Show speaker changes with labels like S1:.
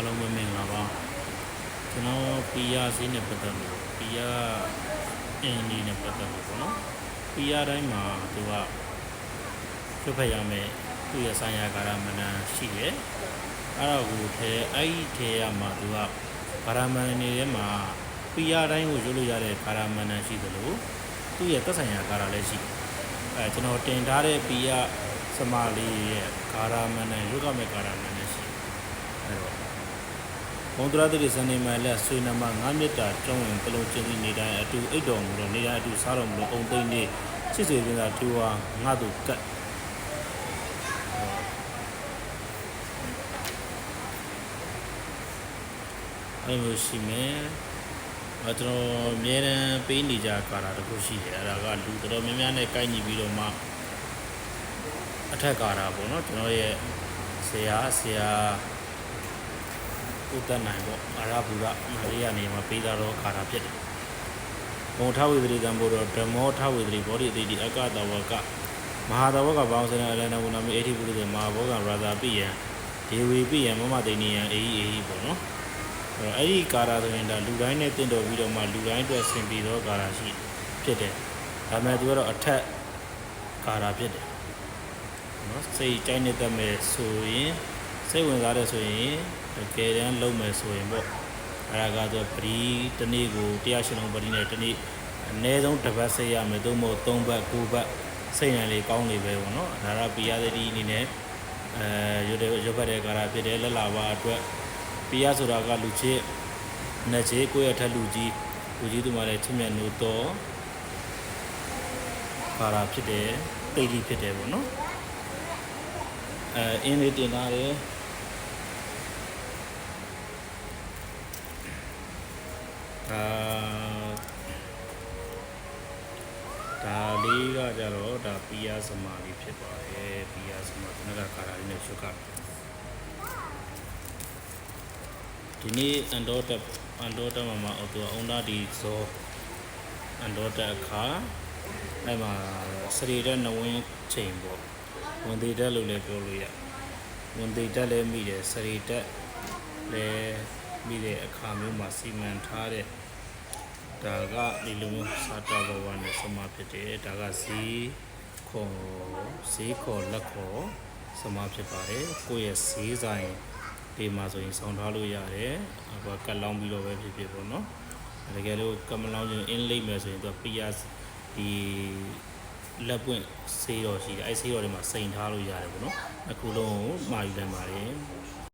S1: အားလုံးပဲမင်္ဂလာပါကျွန်တော်ပီယာဈေးနဲ့ပတ်သက်လို့ပီယာအင်းဒီနဲ့ပတ်သက်လို့ပေါ့နော်ပီယာတိုင်းမှာသူကပြတ်ဖက်ရမယ်သူ့ရဲ့ဆိုင်ရာကာရမဏန်ရှိတယ်အဲ့တော့ကိုထဲအဲ့ဒီထဲရမှာသူကကာရမဏန်နေထဲမှာပီယာတိုင်းကိုရွတ်လို့ရတဲ့ကာရမဏန်ရှိသလိုသူ့ရဲ့သက်ဆိုင်ရာကာရလည်းရှိတယ်အဲကျွန်တော်တင်ထားတဲ့ပီယာစမာလေးရဲ့ကာရမဏန်ရွတ်ရမယ့်ကာရမဏန်လည်းရှိတယ် အဲ့တော့ဘုံတရတိစနေမလက်ဆွေနမငါမြတ်တာကျောင်းဝင်ကလုံးချင်းစီနေတိုင်းအတူအိတ်တော်မူလို့နေတိုင်းအတူစားတော်မူလို့အုံသိမ့်နေချစ်စေခြင်းသာတူဟာငါတို့ကတ်အဲ့လိုရှိမယ်အဲကျွန်တော်အမြဲတမ်းပေးနေကြကာတာတစ်ခုရှိတယ်အဲ့ဒါကလူတော်တော်များများနဲ့ကိုက်ညီပြီးတော့မှအထက်ကာတာပေါ့နော်ကျွန်တော်ရဲ့ဆရာဆရာ ဥဒ္ဒနိုင်ပေါ့အာရဘူရမာရိယာနေမှာပေးတာတော့ခါတာဖြစ်တယ်။ဘုံထဝေသတိကံဘုရောဓမ္မောထဝေသတိဘောဓိတိတိအကတဝကမဟာတဝကဘောင်းစရအရဏဝနာမိအေတိပုရိသေမဟာဘောကရာဇာပိယံဒေဝီပိယံမမတိနိယံအေဟိအေဟိပေါ့နော်။အဲ့တော့အဲ့ဒီကာရာဆိုရင်ဒါလူတိုင်းနဲ့တင့်တော်ပြီးတော့မှလူတိုင်းအတွက်ဆင်ပြီးတော့ကာရာရှိဖြစ်တယ်။ဒါပေမဲ့သူကတော့အထက်ကာရာဖြစ်တယ်။နော်စိတ်ကြိုက်နေတတ်မဲ့ဆိုရင် စိတ်ဝင်စားတဲ့ဆိုရင်တကယ်တမ်းလုံးမယ်ဆိုရင်ပေါ့အဲ့ဒါကတော့ပရီတစ်နေ့ကိုတရားရှင်လုံးပရီနဲ့တစ်နေ့အနည်းဆုံးတစ်ပတ်စိတ်ရမယ်သို့မဟုတ်သုံးပတ်ကိုးပတ်စိတ်နိုင်လေကောင်းနေပဲပေါ့နော်ဒါကပိယသတိအနေနဲ့အဲရွတ်တဲ့ရွတ်ဖတ်တဲ့ကာရာဖြစ်တယ်လက်လာပါအတွက်ပိယဆိုတာကလူချစ်နဲ့ချေကိုယ့်ရဲ့ထက်လူကြီးလူကြီးသူမှလည်းချစ်မြတ်လို့တော့ကာရာဖြစ်တယ်တိတ်တိဖြစ်တယ်ပေါ့နော်အဲအင်းလေးတင်ထားတယ် ဒါဒါလေးကကြတော့ဒါပီယာစမာလေးဖြစ်ပါတယ်ပီယာစမာခုနကကာရာလေးနဲ့ရှုပ်ကဒီနေ့အန်ဒေါ်တက်အန်ဒေါ်တက်မှာမှာအော်တိုအုံနာဒီဇောအန်ဒေါ်တက်အခါအဲ့မှာစရီတဲ့နဝင်းချိန်ပေါ့ဝန်သေးတက်လို့လည်းပြောလို့ရဝန်သေးတက်လည်းမိတယ်စရီတက်လည်း မိတဲ့အခါမျိုးမှာစီမံထားတဲ့ဒါကဒီလိုမျိုးစာတာဘဝနဲ့စမဖြစ်တယ်ဒါကဈေးခေါ်ဈေးခေါ်လက်ခေါ်စမဖြစ်ပါတယ်ကိုယ့်ရဲ့ဈေးဆိုင်ဒီမှာဆိုရင်ဆောင်ထားလို့ရတယ်အခုကတ်လောင်းပြီးတော့ပဲဖြစ်ဖြစ်ပေါ့နော်တကယ်လို့ကမလောင်းချင်းအင်းလိမ့်မယ်ဆိုရင်သူကပီယာဒီလက်ပွင့်ဈေးတော်ရှိတယ်အဲဈေးတော်တွေမှာစိန်ထားလို့ရတယ်ပေါ့နော်အခုလုံးကိုမှာယူလိုက်ပါတယ်